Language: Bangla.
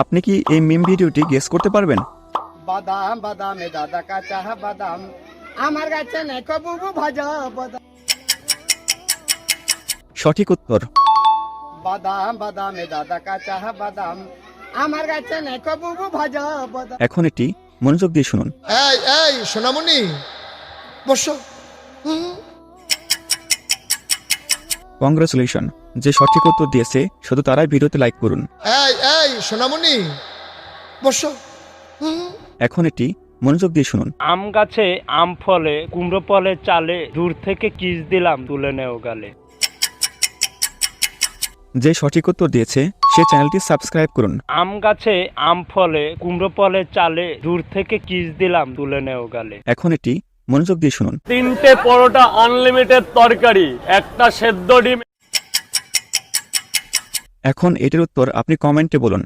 আপনি কি এই মিম ভিডিওটি গেস করতে পারবেন? বাদাম বাদামে দাদা কাঁচা বাদাম। আমার কাছে নেকো বুবু ভাজা বাদাম। সঠিক উত্তর। বাদাম বাদামে দাদা কাঁচা বাদাম। আমার কাছে নেকো বুবু ভাজা বাদাম। এখন এটি মনোযোগ দিয়ে শুনুন। এই এই সোনামণি বসো। হুম। কংগ্রেচুলেশন যে সঠিক উত্তর দিয়েছে শুধু তারাই ভিডিওতে লাইক করুন। এই এই সোনামণি বসো। এখন এটি মনোযোগ দিয়ে শুনুন। আম গাছে আম ফলে কুমড়ো ফলে চালে দূর থেকে কিস দিলাম তুলে নেও গালে। যে সঠিক উত্তর দিয়েছে সে চ্যানেলটি সাবস্ক্রাইব করুন। আম গাছে আম ফলে কুমড়ো ফলে চালে দূর থেকে কিস দিলাম তুলে নেও গালে। এখন এটি মনোযোগ দিয়ে শুনুন। তিনটে পরোটা আনলিমিটেড তরকারি একটা সেদ্ধ ডিম। এখন এটির উত্তর আপনি কমেন্টে বলুন।